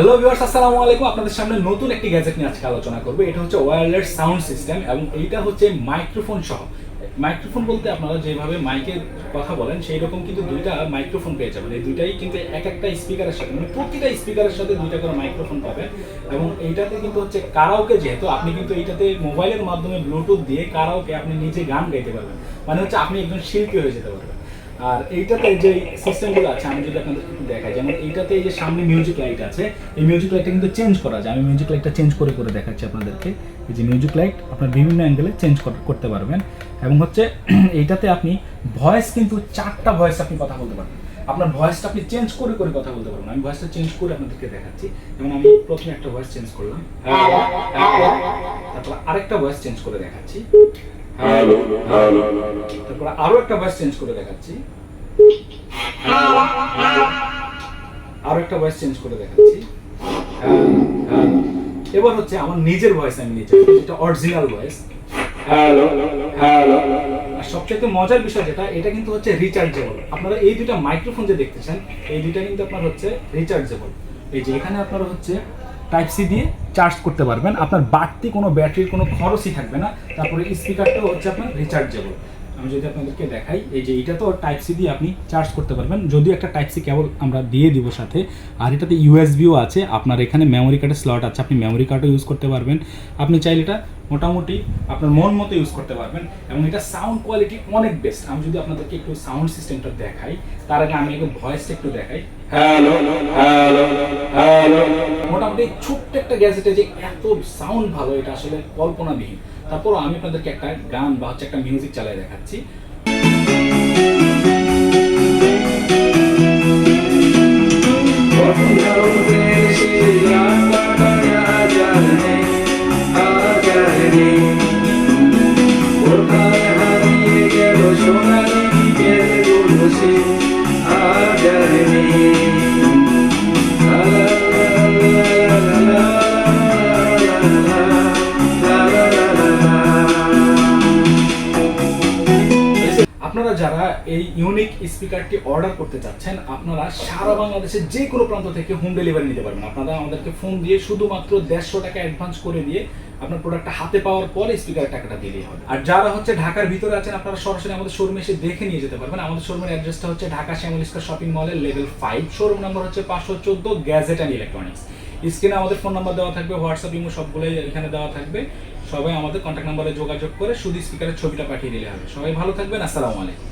Hello viewers আসসালামু আলাইকুম। আপনাদের সামনে নতুন একটি গ্যাজেট নিয়ে আজকে আলোচনা করব। এটা হচ্ছে ওয়্যারলেস সাউন্ড সিস্টেম এবং এইটা হচ্ছে মাইক্রোফোন সহ। মাইক্রোফোন বলতে আপনারা যেভাবে মাইকের কথা বলেন সেই রকম কিন্তু দুইটা মাইক্রোফোন পেয়ে যাবেন। এই দুইটাই কিন্তু এক একটা স্পিকারের সাথে মানে প্রতিটা স্পিকারের সাথে দুইটা করে মাইক্রোফোন পাবেন এবং এইটাতে কিন্তু হচ্ছে কারাওকে যেহেতু, আপনি কিন্তু এইটাতে মোবাইলের মাধ্যমে ব্লুটুথ দিয়ে কারাওকে আপনি নিজে গান গাইতে পারবেন। মানে হচ্ছে আপনি একজন শিল্পী হয়ে যেতে পারবেন। আর এইটাতে যে সিস্টেমগুলো আছে, আমি যদি আপনাদের একটু দেখাই, যেমন এইটাতে এই যে সামনে মিউজিক লাইট আছে, এই মিউজিক লাইটটা কিন্তু চেঞ্জ করা যায়। আমি মিউজিক লাইটটা চেঞ্জ করে করে দেখাচ্ছি আপনাদেরকে। এই যে মিউজিক লাইট আপনার বিভিন্ন অ্যাঙ্গেলে চেঞ্জ করতে পারবেন। এবং হচ্ছে, এইটাতে আপনি ভয়েস কিন্তু চারটা ভয়েস আপনি কথা বলতে পারবেন। আপনার ভয়েসটা আপনি চেঞ্জ করে করে কথা বলতে পারবেন। আমি ভয়েসটা চেঞ্জ করে আপনাদেরকে দেখাচ্ছি। যেমন আমি প্রথমে একটা ভয়েস চেঞ্জ করলাম। তারপর আরেকটা ভয়েস চেঞ্জ করে দেখাচ্ছি। হ্যালো হ্যালো তারপর আরও একটা ভয়েস চেঞ্জ করে দেখাচ্ছি। আরও একটা ভয়েস চেঞ্জ করে দেখাচ্ছি। এবার হচ্ছে আমার নিজের ভয়েস আমি নিজে যেটা অরিজিনাল ভয়েস হ্যালো হ্যালো আর সবচেয়ে মজার বিষয় যেটা এটা কিন্তু হচ্ছে রিচার্জেবল আপনারা এই দুইটা মাইক্রোফোন যে দেখতেছেন এই দুইটা কিন্তু আপনার হচ্ছে রিচার্জেবল এই যে এখানে আপনারা হচ্ছে টাইপ সি দিয়ে চার্জ করতে পারবেন আপনার বাড়তি কোনো ব্যাটারির কোনো খরচই থাকবে না তারপরে স্পিকারটাও হচ্ছে আপনার রিচার্জেবল আমি যদি আপনাদেরকে দেখাই এই যে এটা তো টাইপ সি দিয়ে আপনি চার্জ করতে পারবেন যদিও একটা টাইপ সি কেবল আমরা দিয়ে দিব সাথে আর এটাতে ইউএসবিও আছে আপনার এখানে মেমোরি কার্ডের স্লট আছে আপনি মেমোরি কার্ডও ইউজ করতে পারবেন আপনি চাইলে এটা মোটামুটি আপনার মন মতো ইউজ করতে পারবেন এবং এটা সাউন্ড কোয়ালিটি অনেক বেস্ট আমি যদি আপনাদেরকে একটু সাউন্ড সিস্টেমটা দেখাই তার আগে আমি একটু ভয়েসটা একটু দেখাই হ্যালো হ্যালো হ্যালো মোটামুটি ছোট্ট একটা গ্যাজেটে যে এত সাউন্ড ভালো, এটা আসলে কল্পনাবিহীন। তারপর আমি আপনাদেরকে একটা গান বা হচ্ছে একটা মিউজিক চালিয়ে দেখাচ্ছি। আপনারা যারা এই ইউনিক স্পিকারটি অর্ডার করতে চাচ্ছেন, আপনারা সারা বাংলাদেশের যে কোনো প্রান্ত থেকে হোম ডেলিভারি নিতে পারবেন। আপনারা আমাদেরকে ফোন দিয়ে শুধুমাত্র দেড়শো টাকা অ্যাডভান্স করে দিয়ে আপনার প্রোডাক্টটা হাতে পাওয়ার পরে স্পিকারের টাকাটা দিলেই হবে। আর যারা হচ্ছে ঢাকার ভিতরে আছেন, আপনারা সরাসরি আমাদের শোরুমে এসে দেখে নিয়ে যেতে পারবেন। আমাদের শোরুমের অ্যাড্রেসটা হচ্ছে ঢাকা শ্যামল স্কোয়ার শপিং মলের লেভেল ফাইভ শোরুম নাম্বার হচ্ছে পাঁচশো চোদ্দ গ্যাজেট অ্যান্ড ইলেকট্রনিক্স স্ক্রিনে আমাদের ফোন নাম্বার দেওয়া থাকবে, হোয়াটসঅ্যাপ, ইমো সবগুলোই এখানে দেওয়া থাকবে। সবাই আমাদের কন্ট্যাক্ট নাম্বারে যোগাযোগ করে শুধু স্পিকারের ছবিটা পাঠিয়ে দিলে হবে। সবাই ভালো থাকবেন, আসসালামু আলাইকুম।